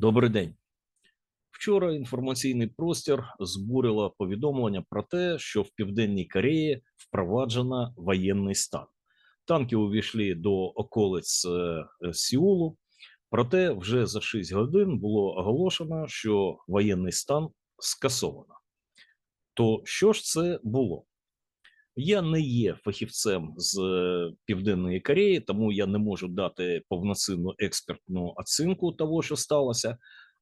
Добрий день. Вчора інформаційний простір збурило повідомлення про те, що в Південній Кореї впроваджено воєнний стан. Танки увійшли до околиць е, е, Проте вже за 6 годин було оголошено, що воєнний стан скасовано. То що ж це було? Я не є фахівцем з е, Південної Кореї, тому я не можу дати повноцінну експертну оцінку того, що сталося,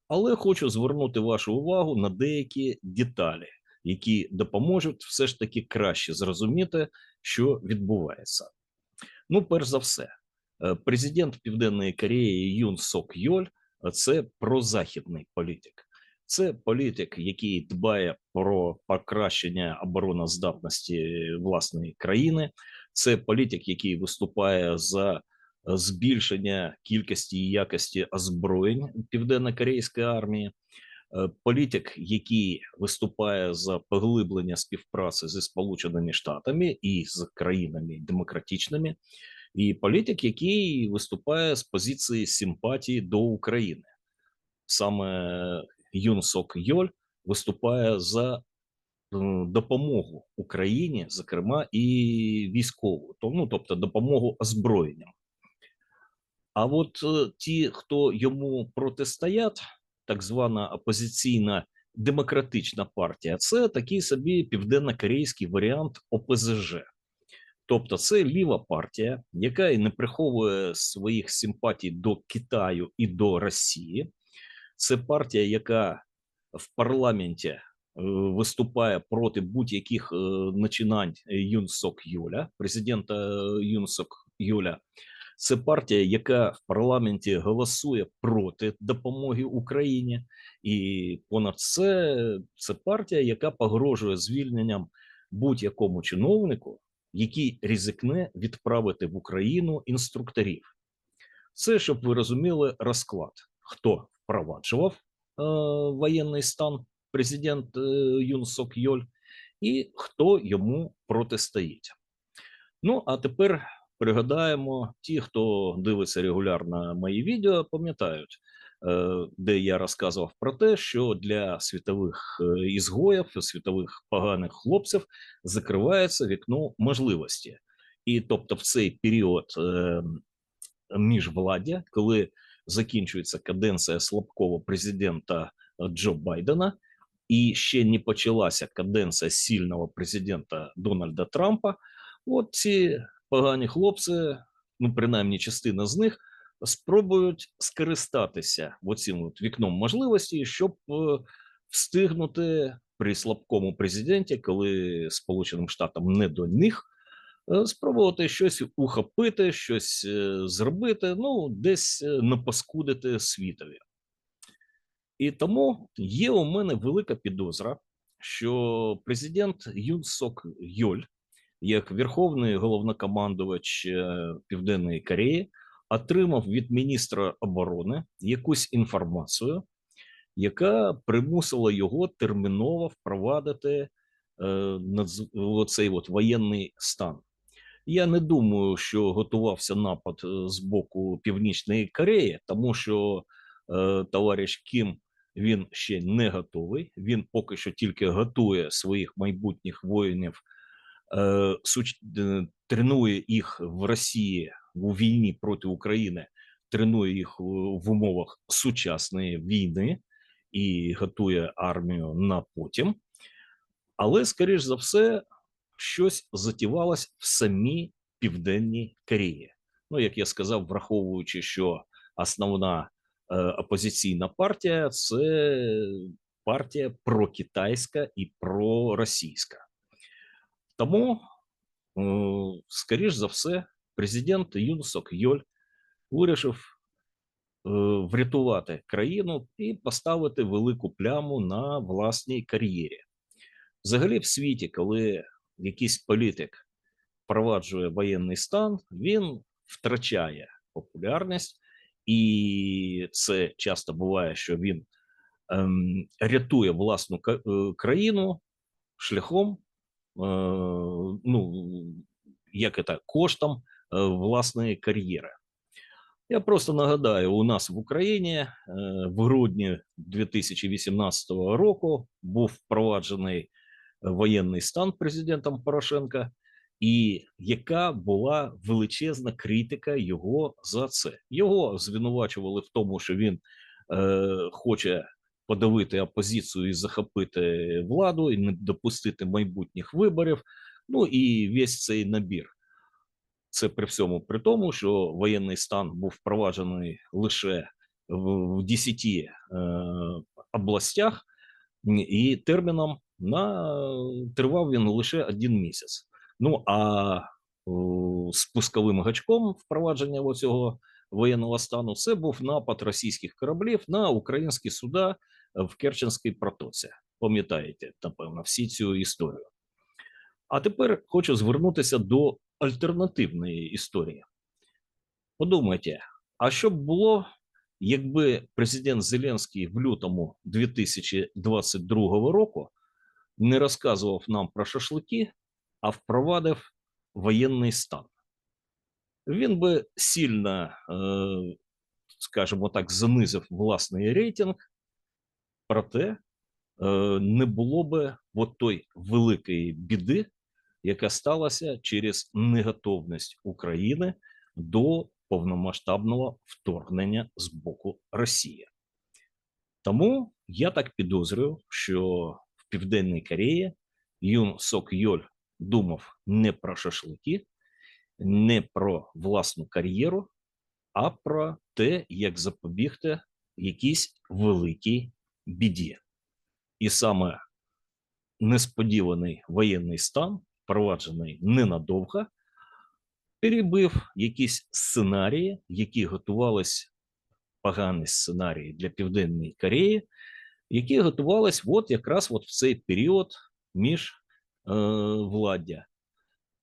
але хочу звернути вашу увагу на деякі деталі, які допоможуть все ж таки краще зрозуміти, що відбувається. Ну, перш за все, е, президент Південної Кореї Юн Сок Йоль е, це прозахідний політик. Це політик, який дбає про покращення обороноздатності власної країни. Це політик, який виступає за збільшення кількості і якості озброєнь південно-корейської армії. Е, політик, який виступає за поглиблення співпраці зі Сполученими Штатами і з країнами демократичними, і політик, який виступає з позиції симпатії до України, саме Юн Сок Йоль виступає за допомогу Україні, зокрема і військову, ну тобто допомогу озброєнням. А от е, ті, хто йому протистоять, так звана опозиційна демократична партія, це такий собі південно-корейський варіант ОПЗЖ. Тобто, це ліва партія, яка і не приховує своїх симпатій до Китаю і до Росії. Це партія, яка в парламенті е, виступає проти будь-яких е, начинань Юн Сок Юля, президента Юн Сок Юля. Це партія, яка в парламенті голосує проти допомоги Україні, і понад це це партія, яка погрожує звільненням будь-якому чиновнику, який ризикне відправити в Україну інструкторів. Це щоб ви розуміли розклад, хто впроваджував е, воєнний стан президент е, Юн Сок Йоль, і хто йому протистоїть. Ну а тепер пригадаємо, ті, хто дивиться регулярно мої відео, пам'ятають, е, де я розказував про те, що для світових е, ізгоїв, світових поганих хлопців закривається вікно можливості, і тобто, в цей період е, міжвладдя, коли закінчується каденція слабкого президента Джо Байдена. І ще не почалася каденція сильного президента Дональда Трампа. От ці погані хлопці, ну принаймні частина з них, спробують скористатися оцим от вікном можливості, щоб е, встигнути при слабкому президенті, коли Сполученим Штатам не до них, е, спробувати щось ухопити, щось е, зробити, ну десь напаскудити світові. І тому є у мене велика підозра, що президент Юн Сок Йоль як верховний головнокомандувач е, Південної Кореї отримав від міністра оборони якусь інформацію, яка примусила його терміново впровадити е, цей от воєнний стан. Я не думаю, що готувався напад е, з боку Північної Кореї, тому що е, товариш Кім він ще не готовий. Він поки що тільки готує своїх майбутніх воїнів Е, е, тренує їх в Росії у війні проти України, тренує їх в умовах сучасної війни і готує армію на потім. Але, скоріш за все, щось затівалось в самій Південній Кореї. Ну, як я сказав, враховуючи, що основна е, опозиційна партія це партія прокитайська і проросійська. Тому, скоріш за все, президент Юн Сок Йоль вирішив е, врятувати країну і поставити велику пляму на власній кар'єрі. Взагалі, в світі, коли якийсь політик впроваджує воєнний стан, він втрачає популярність, і це часто буває, що він ем, рятує власну е, країну шляхом Е, ну, як це, коштом е, власної кар'єри. Я просто нагадаю, у нас в Україні е, в грудні 2018 року був впроваджений воєнний стан президентом Порошенка, і яка була величезна критика його за це. Його звинувачували в тому, що він е, хоче подавити опозицію і захопити владу, і не допустити майбутніх виборів. Ну і весь цей набір. Це при всьому при тому, що воєнний стан був впроваджений лише в, в 10 е, областях, і терміном на тривав він лише один місяць. Ну а спусковим гачком впровадження цього воєнного стану це був напад російських кораблів на українські суда в Керченській протоці. Пам'ятаєте, напевно, всі цю історію. А тепер хочу звернутися до альтернативної історії. Подумайте, а що б було, якби президент Зеленський в лютому 2022 року не розказував нам про шашлики, а впровадив воєнний стан? Він би сильно, е, скажімо так, занизив власний рейтинг, проте е, не було би от той великої біди, яка сталася через неготовність України до повномасштабного вторгнення з боку Росії. Тому я так підозрюю, що в Південній Кореї Юн Сок Йоль думав не про шашлики, не про власну кар'єру, а про те, як запобігти якійсь великій біді. І саме несподіваний воєнний стан впроваджений ненадовго, перебив якісь сценарії, які готувались погані сценарії для Південної Кореї, які готувались от якраз от в цей період між е, владдя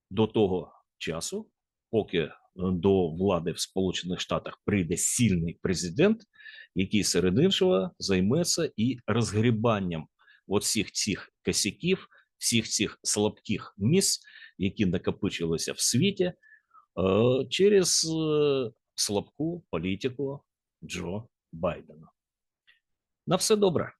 до того часу, поки е, до влади в Сполучених Штатах прийде сильний президент, який серед іншого займеться і розгрібанням от всіх цих косяків, всіх цих слабких місць, які накопичилися в світі, е, через е, слабку політику Джо Байдена. На все добре.